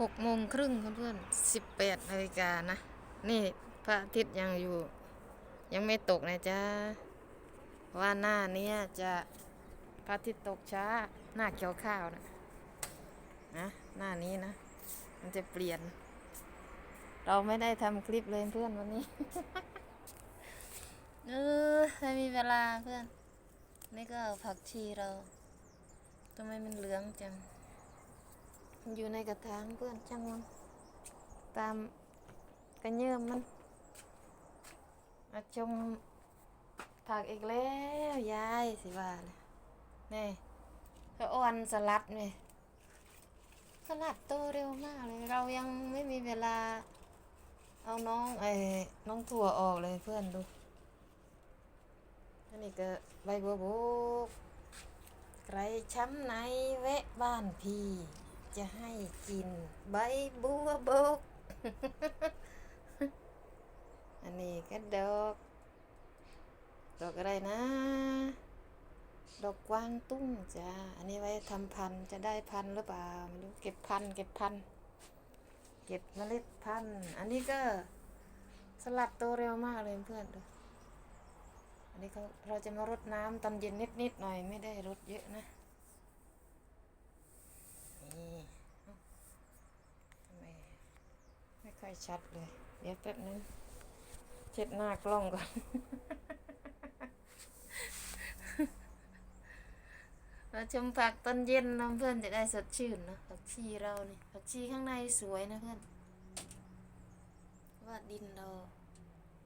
หกโมงครึ่งเพื่อนสิบแปดนาฬิกานะ นี่พระอาทิตย์ยังอยู่ ยังไม่ตกนะจ๊ะว่าหน้าเนี้ยจะพระอาทิตย์ตกช้า หน้าเขียวข้าวนะนะหน้านี้นะ มันจะเปลี่ยน เราไม่ได้ทำคลิปเลยเพื่อนวันนี้เออไม่มีเวลาเพื่อน นี่ก็ผักชีเราทำไมมันเหลืองจัง อยู่ในกระถางเพื่อนช่างมันตามกระเยื่อมันมาชมผักอีกแล้วยายสิว่าเลยนี่เขาอ่อนสลัดนี่สลัดโตเร็วมากเลย เรายังไม่มีเวลา เอาน้องไอ้น้องถั่วออกเลยเพื่อนดูอันนี้ก็ใบบัวบกใครช้ำในแวะบ้านพี่ จะให้กินใบบัวบก อันนี้ก็ดอก ดอกอะไรนะ ดอกกวางตุ้งจ้า อันนี้ไว้ทำพันธุ์จะได้พันธุ์หรือเปล่าไม่รู้เก็บพันธุ์เก็บพันธุ์เก็บเมล็ดพันธุ์อันนี้ก็สลัดโตเร็วมากเลยเพื่อนดูอันนี้เขาเราจะมารดน้ำตอนเย็นนิดๆหน่อยไม่ได้รดเยอะนะ ทำไมไม่ค่อยชัดเลย เดี๋ยวแป๊บนึงเช็ดหน้ากล้องก่อนเราชมผักตอนเย็นนะเพื่อนจะได้สดชื่นนะผักชีเรานี่ผักชีข้างในสวยนะเพื่อน ว่าดินเรา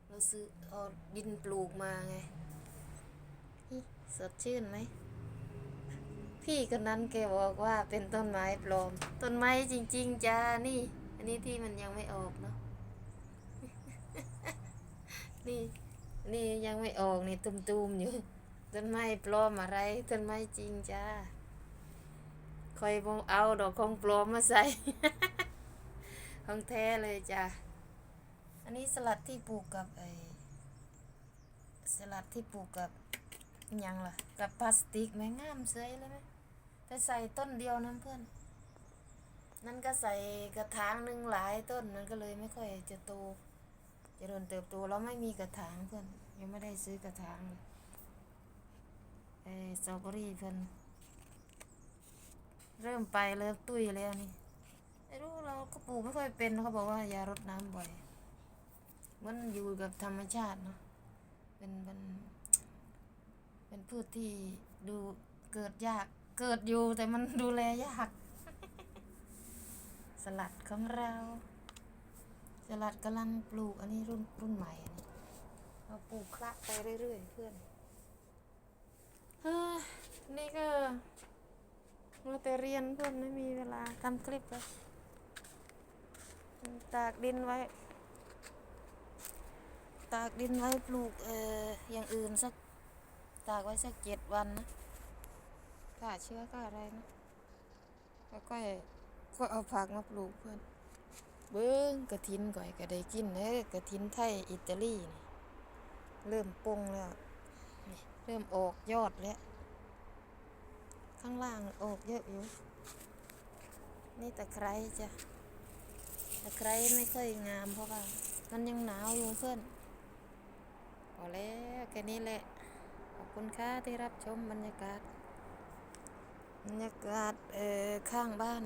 เราซื้อเอาดินปลูกมาไง สดชื่นไหม พี่คนนั้นแกบอกว่าเป็นต้นไม้ปลอม ต้นไม้จริง ๆจ้านี่ อันนี้ที่มันยังไม่ออกเนาะนี่นี่ยังไม่ออกนี่ตุ่มๆอยู่ต้นไม้ปลอมอะไรต้นไม้จริงจ้าคอยบงเอาดอกของปลอมมาใส่ของแท้เลยจ้าอันนี้สลัดที่ปลูกกับไอสลัดที่ปลูกกับยังล่ะ กับพลาสติกไหมงามเสยเลยไหม แต่ใส่ต้นเดียวนะเพื่อน นั่นก็ใส่กระถางหนึ่งหลายต้นมันก็เลยไม่ค่อยจะโตเจริญเติบโตเราไม่มีกระถางเพื่อน ยังไม่ได้ซื้อกระถางเลยไอสตรอเบอรี่เพื่อนเริ่มไปเริ่มตุ้ยแล้วนี่ไม่รู้เราก็ปลูกไม่ค่อยเป็นเขาบอกว่าอย่ารดน้ำบ่อย มันอยู่กับธรรมชาติเนาะเป็นเป็นเป็นพืชที่ดูเกิดยาก เกิดอยู่แต่มันดูแลยาก สลัดของเรา สลัดกำลังปลูกอันนี้รุ่นรุ่นใหม่อันนี้เราปลูกคละไปเรื่อยๆเพื่อนเฮ้ยนี่ก็มัวแต่เรียนเพื่อนไม่มีเวลาทำคลิปเลยตากดินไว้ ตากดินไว้ปลูกเอ่ออย่างอื่นสัก ตากไว้สักเจ็ดวันนะ ฆ่าเชื้อฆ่าอะไรนะแล้วก็ก็เอาผักมาปลูกเพื่อนเบิ้งกระถินก่อยก็ได้กินเด้กระถินไทยอิตาลีนี่เริ่มปงแล้วนี่เริ่มออกยอดแล้วข้างล่างออกเยอะอยู่ นี่ตะไคร้จ้ะตะไคร้ไม่ค่อยงามเพราะว่ามันยังหนาวอยู่เพื่อนพอแล้วแค่นี้แหละ ขอบคุณค่ะที่รับชมบรรยากาศ บรรยากาศเออข้างบ้าน